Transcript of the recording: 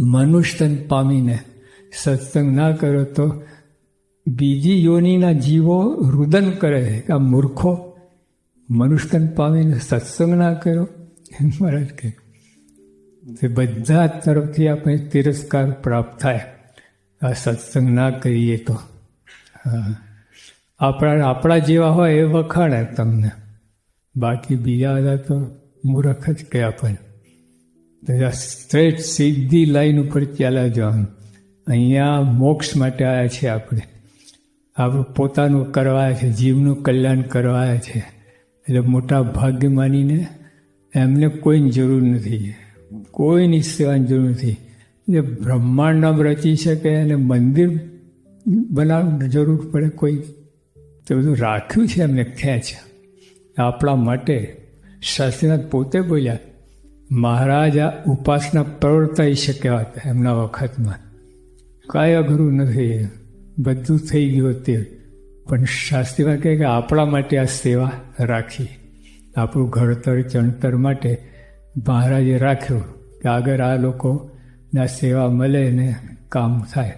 મનુષ્યતન પામીને સત્સંગ ના કરો તો બીજી યોનિના જીવો રુદન કરે કે આ મૂર્ખો મનુષ્યતન પામીને સત્સંગ ના કર્યો મહારાજ કે તે બધા તરફથી આપણે તિરસ્કાર પ્રાપ્ત થાય. આ સત્સંગ ના કરીએ તો. હા. આપણા આપણા જેવા હોય એ વખાણે તમને. બાકી બીજા બધા તો મૂર્ખ જ કે આપણને સ્ટ્રેટ સીધી લાઈન ઉપર ચાલ્યા જવાનું. અહીંયા મોક્ષ માટે આવ્યા છે આપણે. આપણું પોતાનું કરવાયા છે, જીવનું કલ્યાણ કરવાયા છે. એટલે મોટા ભાગ્ય માનીને એમને કોઈની જરૂર નથી. કોઈની સેવાની જરૂર નથી. જે બ્રહ્માંડ રચી શકે અને મંદિર બનાવવાની જરૂર પડે કોઈ, તો બધું રાખ્યું છે એમને ખેંચ આપણા માટે શાસ્ત્રીનાથ પોતે બોલ્યા મહારાજ ઉપાસના પ્રવર્તાઈ શક્યા હતા એમના વખતમાં. કાંઈ અઘરું નથી. બધું થઈ ગયું તે પણ શાસ્ત્રીમાં કહે કે આપણા માટે આ સેવા રાખી. આપણું ઘડતર, ચણતર માટે મહારાજે રાખ્યું કે આગળ આ લોકોના સેવા મળે ને કામ થાય.